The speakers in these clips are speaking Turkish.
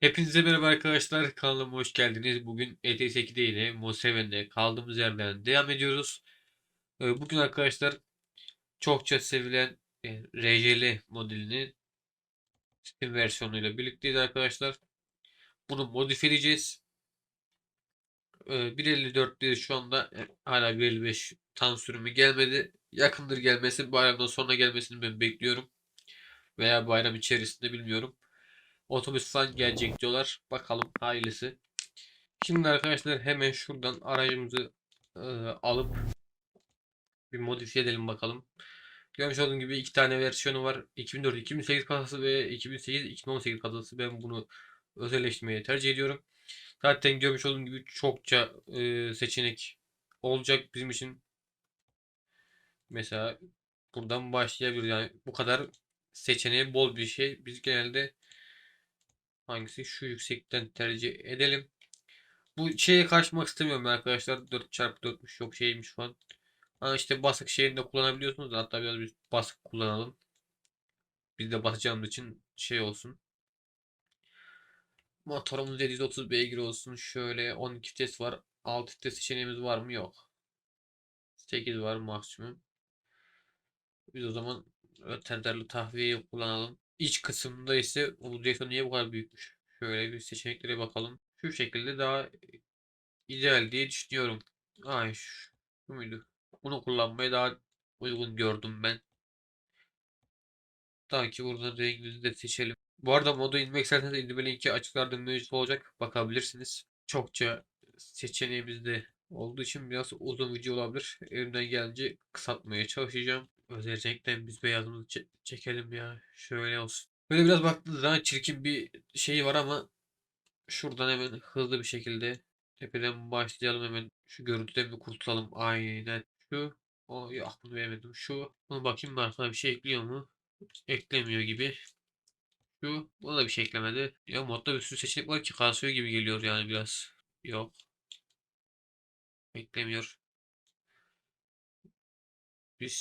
Hepinize merhaba arkadaşlar. Kanalıma hoş geldiniz. Bugün ETS2'de yine Mo7'de kaldığımız yerden devam ediyoruz. Ee, Bugün arkadaşlar çokça sevilen e, RJL modelinin Steam versiyonuyla birlikteyiz arkadaşlar. Bunu modifiye edeceğiz. Ee, 1.54'teyiz şu anda. E, Hala 1.55 tam sürümü gelmedi. Yakındır gelmesi. Bayramdan sonra gelmesini ben bekliyorum. Veya bayram içerisinde bilmiyorum. Otobüs gelecek diyorlar. Bakalım hayırlısı. Şimdi arkadaşlar hemen şuradan aracımızı e, alıp bir modifiye edelim bakalım. Görmüş olduğunuz gibi iki tane versiyonu var. 2004-2008 kasası ve 2008-2018 kasası. Ben bunu özelleştirmeyi tercih ediyorum. Zaten görmüş olduğunuz gibi çokça e, seçenek olacak bizim için. Mesela buradan başlayabiliriz. Yani bu kadar seçeneği bol bir şey. Biz genelde hangisi şu yüksekten tercih edelim. Bu şeye kaçmak istemiyorum arkadaşlar. 4x4'müş yok şeymiş falan. Ha işte basık şeyini de kullanabiliyorsunuz. Hatta biraz biz basık kullanalım. Biz de basacağımız için şey olsun. Motorumuz 730 beygir olsun. Şöyle 12 vites var. 6 vites seçeneğimiz var mı? Yok. 8 var maksimum. Biz o zaman tenderli tahviyeyi kullanalım. İç kısımda ise bu direksiyon niye bu kadar büyükmüş? Şöyle bir seçeneklere bakalım. Şu şekilde daha ideal diye düşünüyorum. Ay şu muydu? Bunu kullanmayı daha uygun gördüm ben. Daha ki burada rengimizi de seçelim. Bu arada modu inmek isterseniz indirme linki açıklarda mevcut olacak. Bakabilirsiniz. Çokça seçeneğimiz de olduğu için biraz uzun video olabilir. Elimden gelince kısaltmaya çalışacağım. Özellikle biz beyazımızı çe- çekelim ya. Şöyle olsun. Böyle biraz baktığınız zaman çirkin bir şey var ama şuradan hemen hızlı bir şekilde tepeden başlayalım hemen. Şu görüntüden bir kurtulalım. Aynen şu. O yok bunu beğenmedim. Şu. Bunu bakayım da arkada bir şey ekliyor mu? Eklemiyor gibi. Şu. Buna da bir şey eklemedi. Ya modda bir sürü seçenek var ki kasıyor gibi geliyor yani biraz. Yok. Eklemiyor. Biz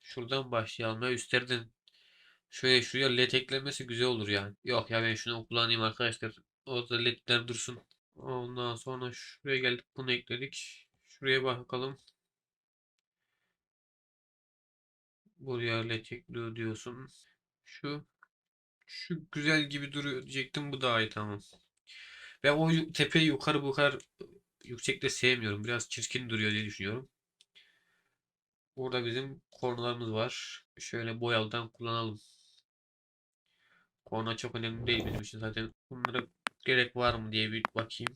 şuradan başlayalım ya üstlerden şöyle şuraya led eklenmesi güzel olur yani. Yok ya ben şunu kullanayım arkadaşlar. Orada ledler dursun. Ondan sonra şuraya geldik bunu ekledik. Şuraya bakalım. Buraya led ekliyor diyorsun. Şu şu güzel gibi duruyor diyecektim bu daha iyi tamam. Ben o tepeyi yukarı bu kadar yüksekte sevmiyorum. Biraz çirkin duruyor diye düşünüyorum. Burada bizim kornalarımız var. Şöyle boyalıdan kullanalım. Korna çok önemli değil bizim için. Zaten bunlara gerek var mı diye bir bakayım.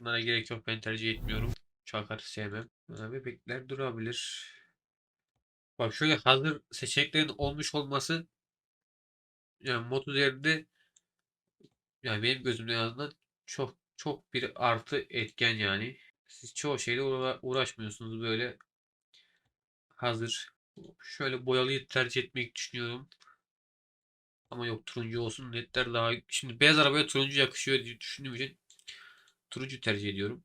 Bunlara gerek yok. Ben tercih etmiyorum. Çakar sevmem. Bebekler durabilir. Bak şöyle hazır seçeneklerin olmuş olması yani mod üzerinde yani benim gözümde en azından çok çok bir artı etken yani. Siz çoğu şeyle uğra- uğraşmıyorsunuz böyle hazır. Şöyle boyalıyı tercih etmeyi düşünüyorum. Ama yok turuncu olsun. Ledler daha... Şimdi beyaz arabaya turuncu yakışıyor diye düşündüğüm için turuncu tercih ediyorum.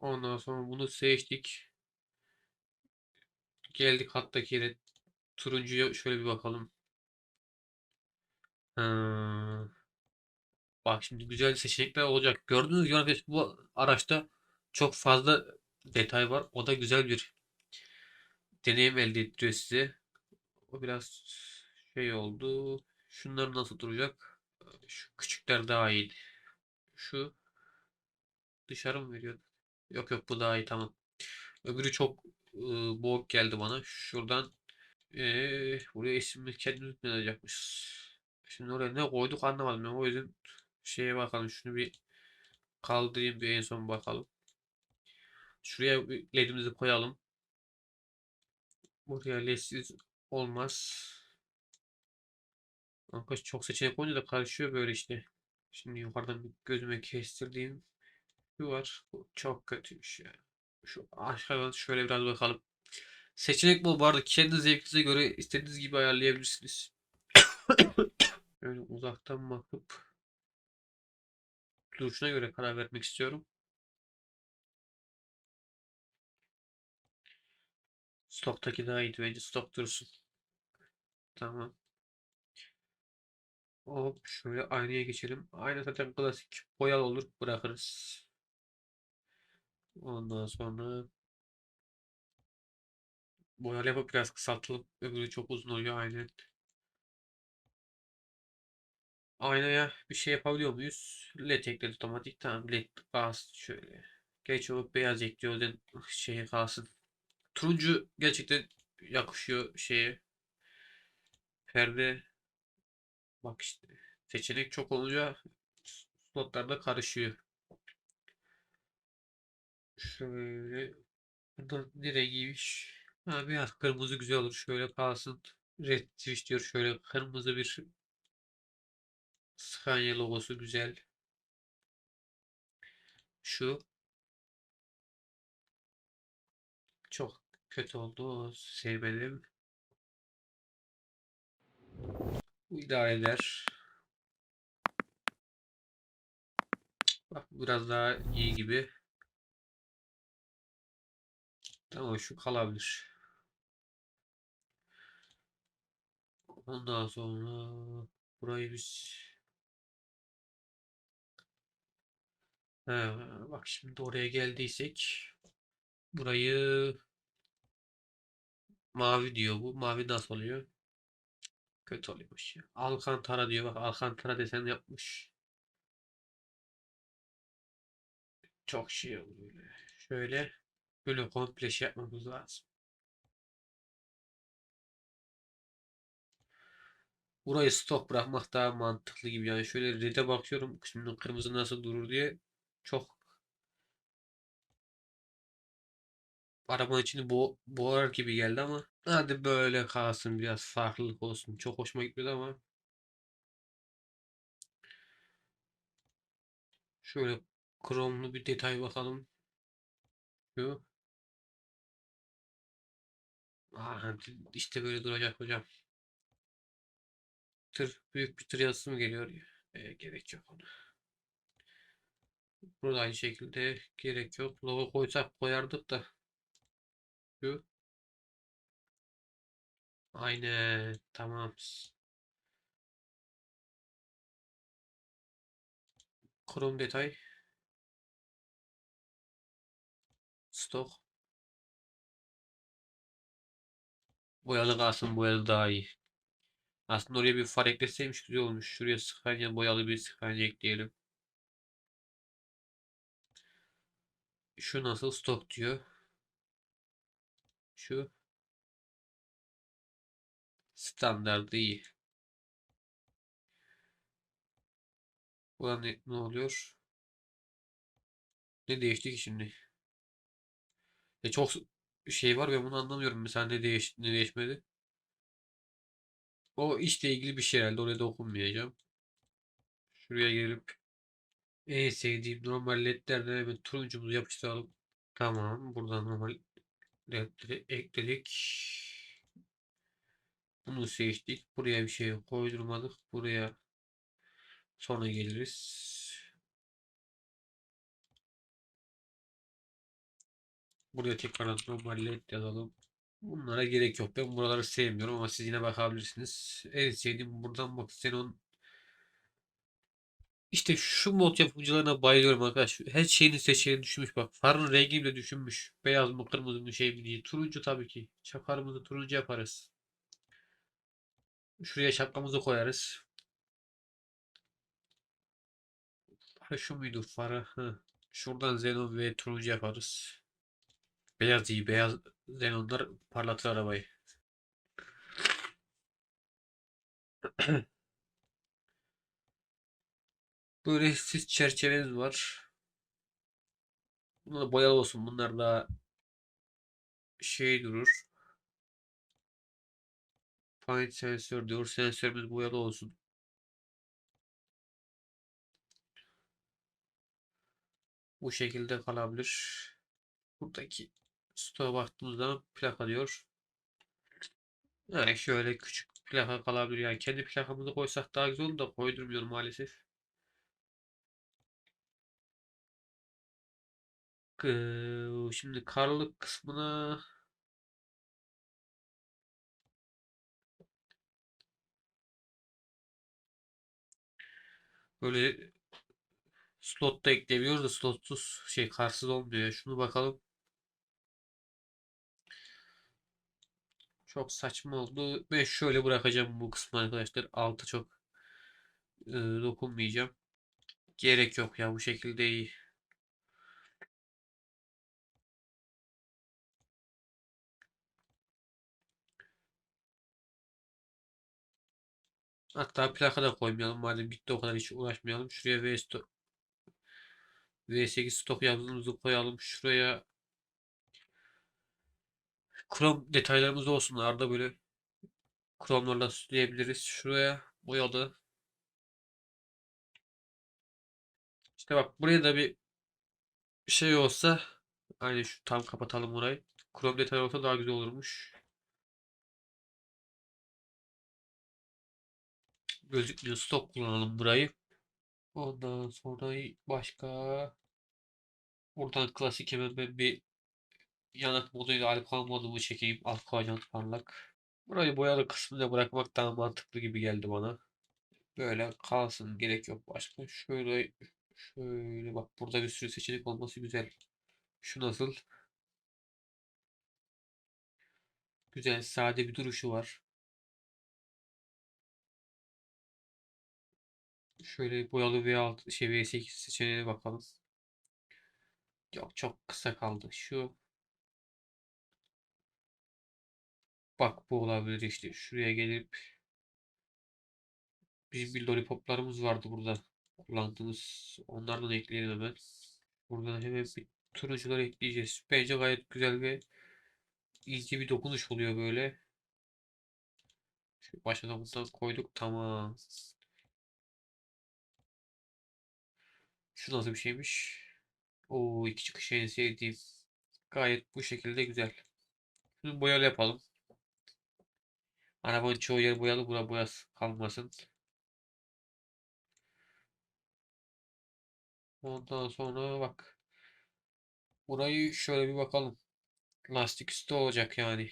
Ondan sonra bunu seçtik. Geldik hattaki yere. Turuncuya şöyle bir bakalım. Ha, bak şimdi güzel seçenekler olacak. Gördüğünüz gibi bu araçta çok fazla detay var. O da güzel bir deneyim elde ettiriyor size. O biraz şey oldu. Şunlar nasıl duracak? Şu küçükler daha iyi. Şu dışarı mı veriyor? Yok yok bu daha iyi tamam. Öbürü çok e, boğuk geldi bana. Şuradan e, buraya ismini kendimiz mi? Şimdi oraya ne koyduk anlamadım. O yüzden şeye bakalım. Şunu bir kaldırayım bir en son bakalım. Şuraya ledimizi koyalım. Buraya ledsiz olmaz. Arkadaş çok seçenek olunca da karışıyor böyle işte. Şimdi yukarıdan bir gözüme kestirdiğim şu var. Bu çok kötüymüş ya. Şu aşağıdan şöyle biraz bakalım. Seçenek bu. Bu arada kendi zevkinize göre istediğiniz gibi ayarlayabilirsiniz. Şöyle uzaktan bakıp duruşuna göre karar vermek istiyorum. Stoktaki daha iyiydi bence. Stok dursun. Tamam. Hop şöyle aynaya geçelim. Ayna zaten klasik boyalı olur bırakırız. Ondan sonra boyalı yapıp biraz kısaltalım. Öbürü çok uzun oluyor aynen. Aynaya bir şey yapabiliyor muyuz? LED ekledi otomatik. Tamam LED kalsın şöyle. Geç o beyaz ekliyor. O şeye kalsın. Turuncu gerçekten yakışıyor şeye. Perde bak işte seçenek çok olunca slotlarda karışıyor. Şöyle bunlar ne rengiymiş? Ha, biraz kırmızı güzel olur. Şöyle kalsın. Red Twitch diyor. Şöyle kırmızı bir Scania logosu güzel. Şu çok kötü oldu. Sevmedim. Bu idare eder. Bak biraz daha iyi gibi. Tamam şu kalabilir. Ondan sonra burayı biz He, bak şimdi oraya geldiysek burayı mavi diyor bu. Mavi nasıl oluyor? Kötü oluyormuş ya. Alcantara diyor. Bak Alcantara desen yapmış. Çok şey oluyor. Şöyle böyle komple şey yapmamız lazım. Burayı stok bırakmak daha mantıklı gibi. Yani şöyle red'e bakıyorum. Şimdi kırmızı nasıl durur diye. Çok arabanın içini bo boğar gibi geldi ama hadi böyle kalsın biraz farklılık olsun. Çok hoşuma gitmedi ama şöyle kromlu bir detay bakalım. Şu. Aha, işte böyle duracak hocam. Tır, büyük bir tır yazısı mı geliyor? E, gerek yok ona. Burada aynı şekilde gerek yok. Logo koysak koyardık da. Şu. Aynen. Tamam. Krom detay. Stok. Boyalı kalsın. Boyalı daha iyi. Aslında oraya bir far ekleseymiş güzel olmuş. Şuraya Scania boyalı bir Scania ekleyelim. Şu nasıl stok diyor. Şu standart iyi. Ulan ne, ne oluyor? Ne değişti ki şimdi? E çok şey var ben bunu anlamıyorum. Mesela ne değiş ne değişmedi? O işle ilgili bir şey herhalde. Oraya da okunmayacağım. Şuraya gelip en sevdiğim normal ledlerden hemen turuncumuzu yapıştıralım. Tamam. Buradan normal ekledik. Bunu seçtik. Buraya bir şey koydurmadık. Buraya sonra geliriz. Buraya tekrar normal led yazalım. Bunlara gerek yok. Ben buraları sevmiyorum ama siz yine bakabilirsiniz. En sevdiğim buradan bak Xenon işte şu mod yapımcılarına bayılıyorum arkadaş. Her şeyini seçeneğini düşünmüş bak. Farın rengi bile düşünmüş. Beyaz mı kırmızı mı şey mi diye. Turuncu tabii ki. Çakarımızı turuncu yaparız. Şuraya şapkamızı koyarız. Far şu muydu farı? Hı. Şuradan xenon ve turuncu yaparız. Beyaz iyi. Beyaz xenonlar parlatır arabayı. Böyle sis çerçeveniz var. Bunlar boyalı olsun. Bunlar daha şey durur. Find sensör diyor. Sensörümüz boyalı olsun. Bu şekilde kalabilir. Buradaki stoğa baktığımız zaman plaka diyor. Yani şöyle küçük plaka kalabilir. Yani kendi plakamızı koysak daha güzel olur da koydurmuyorum maalesef. Şimdi karlık kısmına Böyle slot da ekleyebiliyoruz da slotsuz şey karsız olmuyor. Şunu bakalım. Çok saçma oldu. Ben şöyle bırakacağım bu kısmı arkadaşlar. Altı çok e, dokunmayacağım. Gerek yok ya bu şekilde iyi. Hatta plaka da koymayalım. Madem bitti o kadar hiç uğraşmayalım. Şuraya V stok V8 stok yazımızı koyalım. Şuraya Chrome detaylarımız olsun. Arada böyle Chrome'larla süsleyebiliriz. Şuraya boyalı. İşte bak buraya da bir şey olsa aynı şu tam kapatalım orayı. Chrome detayı olsa daha güzel olurmuş. Gözükmüyor. Stok kullanalım burayı. Ondan sonra başka buradan klasik hemen ben bir yanık moduyla alkol modumu çekeyim. Alkol parlak. Burayı boyalı kısmına bırakmak daha mantıklı gibi geldi bana. Böyle kalsın. Gerek yok başka. Şöyle şöyle bak burada bir sürü seçenek olması güzel. Şu nasıl? Güzel sade bir duruşu var. Şöyle boyalı V6 şey V8 seçeneğine bakalım. Yok çok kısa kaldı. Şu bak bu olabilir işte. Şuraya gelip bizim bir lollipoplarımız vardı burada. Kullandığımız onlardan ekleyelim hemen. Buradan hemen bir turuncular ekleyeceğiz. Bence gayet güzel ve ince bir dokunuş oluyor böyle. Şu başa koyduk. Tamam. Şu nasıl bir şeymiş? O iki çıkış en sevdiğim. Gayet bu şekilde güzel. Şunu boyalı yapalım. Arabanın çoğu yer boyalı. Bura boyası kalmasın. Ondan sonra bak. Burayı şöyle bir bakalım. Lastik üstü olacak yani.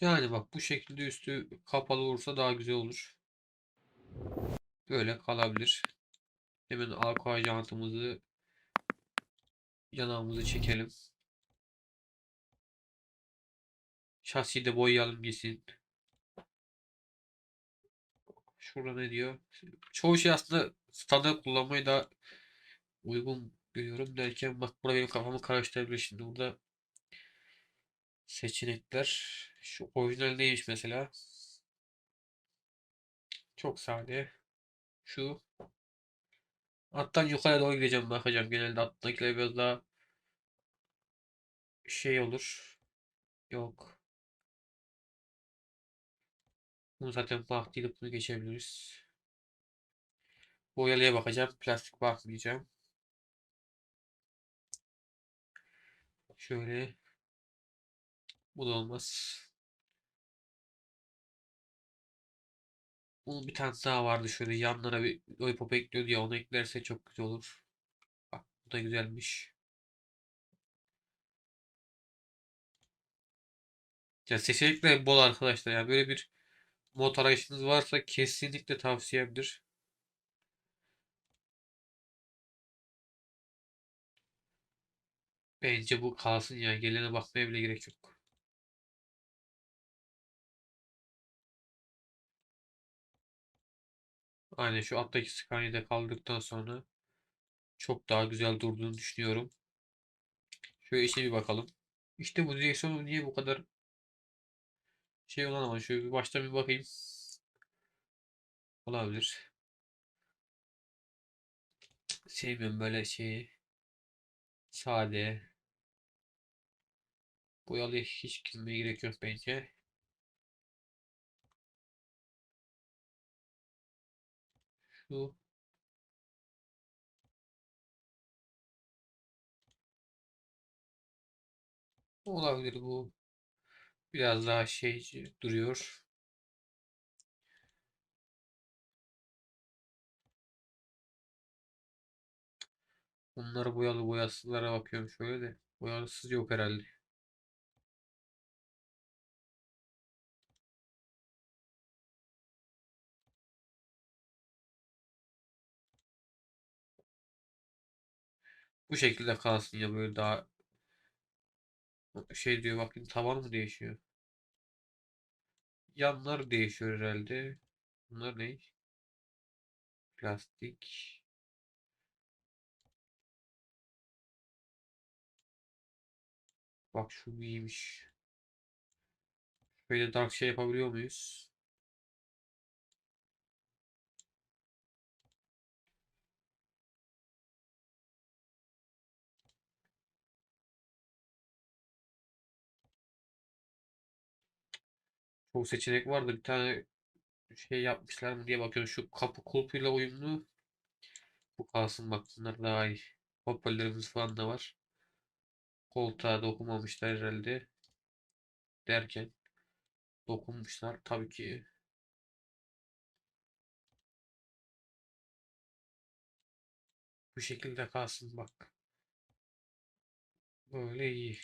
Yani bak bu şekilde üstü kapalı olursa daha güzel olur. Böyle kalabilir. Hemen arka jantımızı yanağımızı çekelim. Şasiyi de boyayalım gitsin. Şurada ne diyor? Çoğu şey aslında standart kullanmayı daha uygun görüyorum derken bak burada benim kafamı karıştırabilir şimdi burada seçenekler şu orijinal neymiş mesela çok sade şu alttan yukarı doğru gideceğim bakacağım. Genelde alttakiler biraz daha şey olur. Yok. Bunu zaten baktıydık bunu geçebiliriz. Boyalıya bakacağım. Plastik bakmayacağım. Şöyle. Bu da olmaz Bunun bir tane daha vardı şöyle yanlara bir lollipop ekliyordu ya onu eklerse çok güzel olur. Bak bu da güzelmiş. Ya seçenekler bol arkadaşlar ya böyle bir mod arayışınız varsa kesinlikle tavsiyemdir. Bence bu kalsın ya gelene bakmaya bile gerek yok. Aynen şu alttaki Scania'da kaldıktan sonra çok daha güzel durduğunu düşünüyorum. Şöyle içine bir bakalım. İşte bu direksiyonu niye bu kadar şey olan ama şöyle bir baştan bir bakayım. Olabilir. Sevmiyorum böyle şeyi. Sade. Boyalı hiç girmeye gerek yok bence. Şu olabilir bu. Biraz daha şey duruyor. Bunları boyalı boyasızlara bakıyorum şöyle de. Boyasız yok herhalde. Bu şekilde kalsın ya böyle daha şey diyor bakayım tavan mı değişiyor? Yanlar değişiyor herhalde. Bunlar ne? Plastik. Bak şu iyiymiş. Böyle dark şey yapabiliyor muyuz? Çok seçenek vardı. Bir tane şey yapmışlar mı diye bakıyorum. Şu kapı kulpuyla uyumlu. Bu kalsın bak bunlar daha iyi. Hoparlörümüz falan da var. Koltuğa dokunmamışlar herhalde. Derken dokunmuşlar tabii ki. Bu şekilde kalsın bak. Böyle iyi.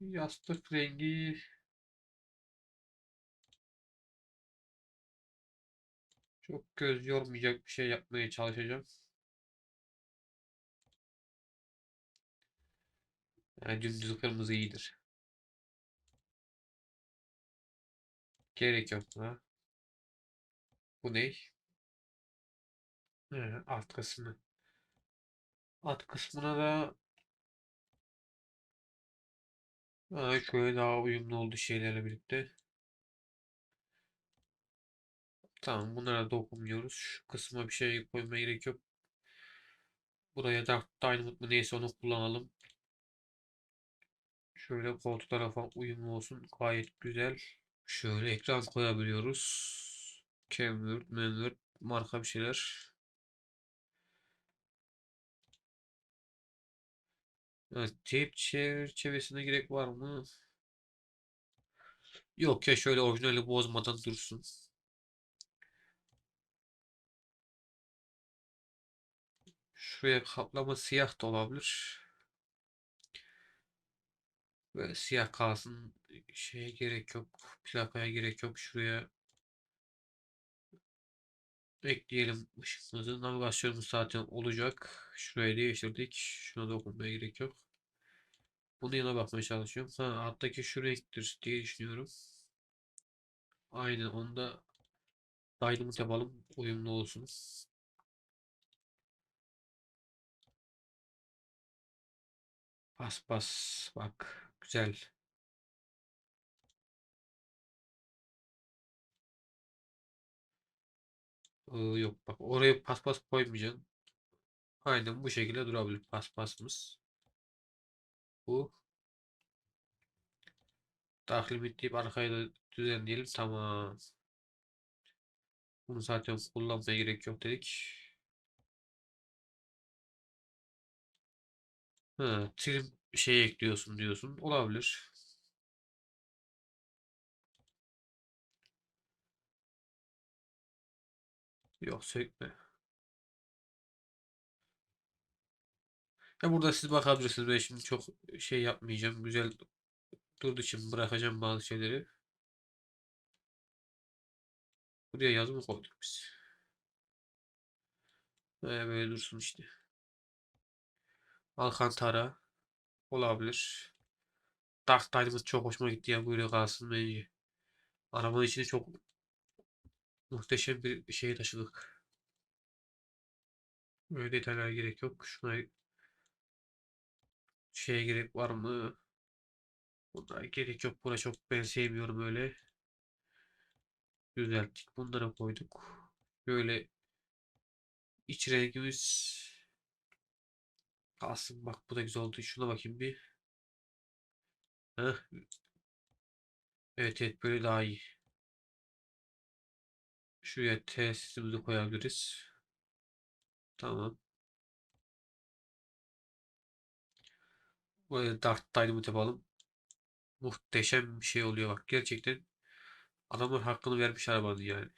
Yastık rengi çok göz yormayacak bir şey yapmaya çalışacağım. Yani dümdüz kırmızı iyidir. Gerek yok buna. Bu ne? He, alt kısmı. Alt kısmına da ha, şöyle daha uyumlu oldu şeylerle birlikte. Tamam bunlara dokunmuyoruz. Şu kısma bir şey koymaya gerek yok. Buraya Dark Dynamite mı neyse onu kullanalım. Şöyle koltuklara falan uyumlu olsun. Gayet güzel. Şöyle ekran koyabiliyoruz. Kenwood, Manwood marka bir şeyler. Evet, teyp çerçevesine gerek var mı? Yok ya şöyle orijinali bozmadan dursun. Şuraya kaplama siyah da olabilir. Böyle siyah kalsın. Şeye gerek yok. Plakaya gerek yok. Şuraya ekleyelim ışığımızı. Navigasyonumuz zaten olacak. Şurayı değiştirdik. Şuna dokunmaya gerek yok. Bunun yana bakmaya çalışıyorum. Ha, alttaki şu renktir diye düşünüyorum. Aynen onda Dynamite yapalım. Uyumlu olsun. Bas bas. Bak. Güzel. Ee, yok bak oraya paspas koymayacaksın. Aynen bu şekilde durabilir paspasımız. Bu. Dahil bittiyip arkayı da düzenleyelim. Tamam. Bunu zaten kullanmaya gerek yok dedik. Ha, trim şey ekliyorsun diyorsun. Olabilir. Yok sökme. Ya burada siz bakabilirsiniz. Ben şimdi çok şey yapmayacağım. Güzel durduğu için bırakacağım bazı şeyleri. Buraya yazı mı koyduk biz? Ee, böyle dursun işte. Alcantara olabilir. Dark Tide'ımız çok hoşuma gitti ya böyle kalsın bence. Arabanın içine çok muhteşem bir şey taşıdık. Böyle detaylara gerek yok. Şuna şeye gerek var mı? Buna gerek yok. Buna çok ben sevmiyorum öyle. Düzelttik. Bunları koyduk. Böyle iç rengimiz kalsın. Bak bu da güzel oldu. Şuna bakayım bir. Heh. Evet evet böyle daha iyi. Şuraya tesisimizi koyabiliriz. Tamam. Dark Dynamite yapalım. Muhteşem bir şey oluyor bak. Gerçekten adamlar hakkını vermiş arabanın yani.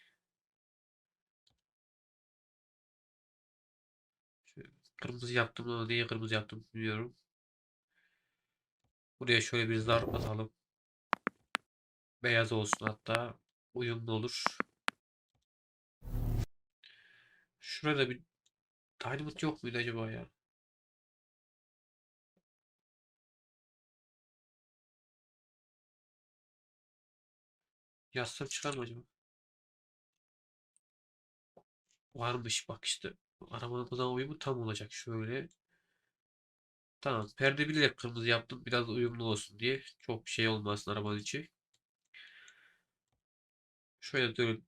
Kırmızı yaptım ama niye kırmızı yaptım bilmiyorum. Buraya şöyle bir zar atalım. Beyaz olsun hatta. Uyumlu olur. Şurada bir Dynamite yok muydu acaba ya? Yazsam çıkar mı acaba? Varmış bak işte. Arabanın zaman uyumu tam olacak. Şöyle. Tamam. Perde bilerek kırmızı yaptım. Biraz uyumlu olsun diye. Çok şey olmasın arabanın içi. Şöyle böyle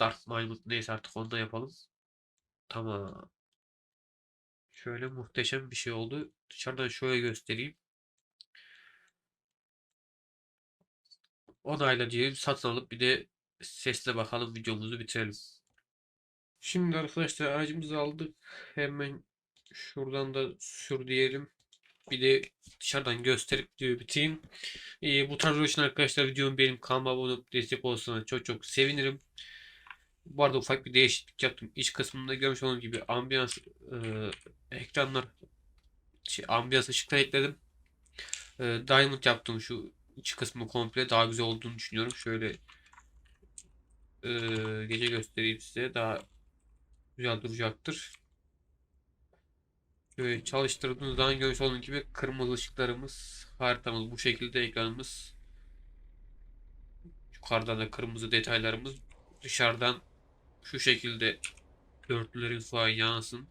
Dark Maymut neyse artık onu da yapalım. Tamam. Şöyle muhteşem bir şey oldu. Dışarıdan şöyle göstereyim. Onayla diyelim. Satın alıp bir de sesle bakalım videomuzu bitirelim. Şimdi arkadaşlar aracımızı aldık. Hemen şuradan da sür diyelim. Bir de dışarıdan gösterip videoyu bitireyim. Ee, bu tarz için arkadaşlar videomu benim kanalıma abone olup destek olursanız çok çok sevinirim. Bu arada ufak bir değişiklik yaptım. İç kısmında görmüş olduğunuz gibi ambiyans e, ekranlar şey, ambiyans ışıklar ekledim. E, Diamond yaptım şu iç kısmı komple daha güzel olduğunu düşünüyorum. Şöyle e, gece göstereyim size daha güzel duracaktır. Şöyle çalıştırdığınız zaman görmüş olduğunuz gibi kırmızı ışıklarımız, haritamız bu şekilde ekranımız. Yukarıdan da kırmızı detaylarımız dışarıdan şu şekilde dörtlülerin falan yansın.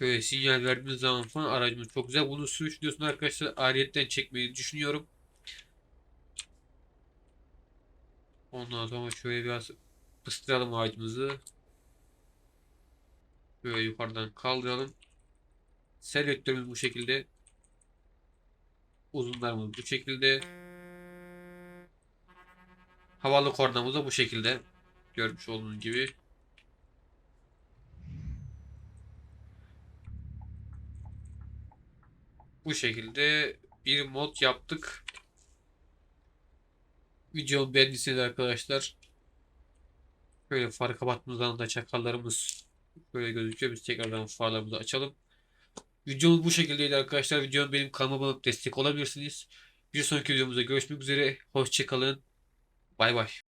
Şöyle sinyal verdiğimiz zaman falan aracımız çok güzel. Bunu sürüş videosunu arkadaşlar ayrıyetten çekmeyi düşünüyorum. Ondan sonra şöyle biraz ıstıralım ağacımızı. Böyle yukarıdan kaldıralım. Selektörümüz bu şekilde. Uzunlarımız bu şekilde. Havalı kornamız da bu şekilde. Görmüş olduğunuz gibi. Bu şekilde bir mod yaptık. Videomu beğendiyseniz arkadaşlar Böyle farı kapatmamızdan da çakallarımız böyle gözüküyor. Biz tekrardan farlarımızı açalım. Videomuz bu şekildeydi arkadaşlar. Videom benim kanalıma olup destek olabilirsiniz. Bir sonraki videomuzda görüşmek üzere. Hoşçakalın. Bay bay.